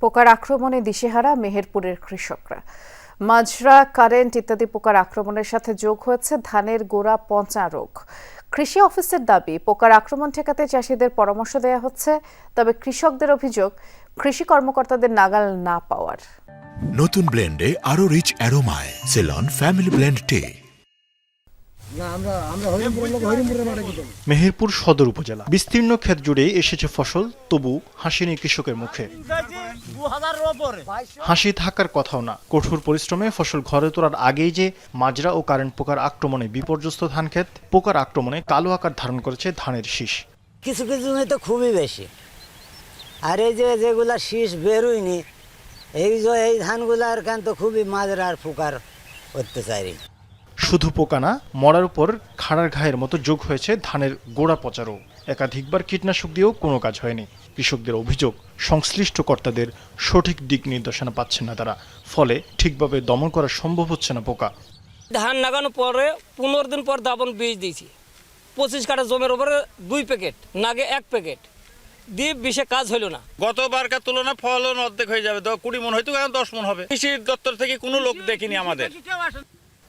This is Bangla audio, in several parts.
পোকার আক্রমণে দিশেহারা মেহেরপুরের কৃষকরা। মাজরা কারেন্ট ইত্যাদি পোকার আক্রমণের সাথে যোগ হয়েছে ধানের গোড়া পচা রোগ। কৃষি অফিসের দাবি পোকার আক্রমণ ঠেকাতে চাষিদের পরামর্শ দেওয়া হচ্ছে তবে কৃষকদের অভিযোগ কৃষি কর্মকর্তাদের নাগাল না পাওয়ার। নতুন ব্লেন্ডে আরও rich অ্যারোমায় Seylon family blend tea. Meherpur Sadar উপজেলা। বিস্তীর্ণ ক্ষেত জুড়ে এসেছে ফসল তবু হাসি নেই কৃষকের মুখে। হাসি থাকার কথাও না। কঠোর পরিশ্রমে ফসল ঘরে তোলার আগেই যে মাজরা ও কারেন্ট পোকার আক্রমণে বিপর্যস্ত ধান ক্ষেত পোকার আক্রমণে কালো আকার ধারণ করেছে ধানের শীষ। কিছু কিছু তো খুবই বেশি। আর এই যে যেগুলা শীষ বেরোয়নি এই যে এই ধানগুলো আর কান তো খুবই মাজরা আর ফুকার অত্যাচারী। শুধু পোকা না মরার উপর খাড়ার ঘায়ের মতো যোগ হয়েছে ধানের গোড়া পচারও। একাধিকবার কীটনাশক দিয়েও কোনো কাজ হয়নি। কৃষকদের অভিযোগ সংশ্লিষ্ট কর্তাদের সঠিক দিক নির্দেশনা পাচ্ছেন না তারা। ফলে ঠিকভাবে দমন করা সম্ভব হচ্ছে না পোকা। ধান লাগানোর পরে পনেরো দিন পর দাবন বীজ দিয়েছি। পঁচিশ কাঠা জমির উপরে দুই প্যাকেট নাগে এক প্যাকেট। দিয়ে বিষে কাজ হলো না। গতবারকার তুলনায় ফলন অর্ধেক হয়ে যাবে। তো কুড়ি মন হয়তো দশ মন হবে। কৃষি দপ্তর থেকে কোনো লোক দেখিনি আমাদের।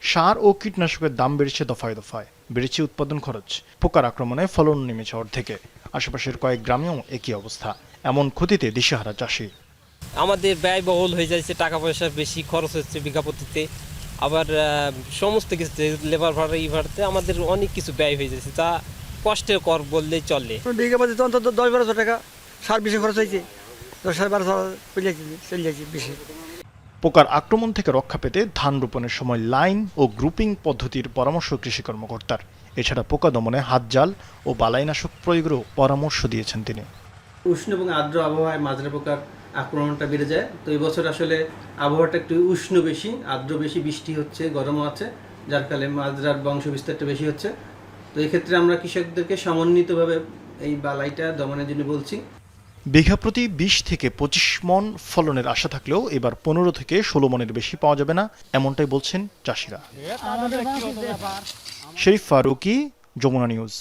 সার ও কীটনাশকের দাম বেড়েছে দফায় দফায়। বেড়েছে উৎপাদন খরচ। পোকার আক্রমণে ফলন নেমেছে অর্ধেকে। আশেপাশের কয়েক গ্রামেও একই অবস্থা। এমন ক্ষতিতে দিশেহারা চাষি। আমাদের ব্যয়বহুল হয়ে যাচ্ছে টাকা পয়সা বেশি খরচ হচ্ছে বিঘাপতিতে। আবার সমস্ত কিছু লেবার ভাড়া ই ভাড়াতে আমাদের অনেক কিছু ব্যয় হয়ে যাচ্ছে। তা কষ্টের কর বললেই চলে। বিঘা প্রতি তো অন্তত দশ বারোশো টাকা সার বেশি খরচ হয়েছে। দশ সাড়ে বারোশো চলে যাচ্ছে চলে যাচ্ছে বেশি। পোকার আক্রমণ থেকে রক্ষা পেতে ধান রোপণের সময় লাইন ও গ্রুপিং পদ্ধতির পরামর্শ কৃষি কর্মকর্তার। এছাড়া পোকা দমনে হাত জাল ও বালাইনাশক প্রয়োগেরও পরামর্শ দিয়েছেন তিনি। উষ্ণ এবং আর্দ্র আবহাওয়ায় মাজরা পোকার আক্রমণটা বেড়ে যায়। তো এই বছর আসলে আবহাওয়াটা একটু উষ্ণ বেশি, আর্দ্র বেশি, বৃষ্টি হচ্ছে, গরমও আছে, যার ফলে মাজরার বংশ বিস্তারটা বেশি হচ্ছে। তো এক্ষেত্রে আমরা কৃষকদেরকে সমন্বিতভাবে এই বালাইটা দমনের জন্য বলছি। বিঘা প্রতি বিশ থেকে পঁচিশ মন ফলনের আশা থাকলেও এবার পনেরো থেকে ষোলো মনের বেশি পাওয়া যাবে না এমনটাই বলছেন চাষিরা। শরীফ ফারুকি যমুনা নিউজ।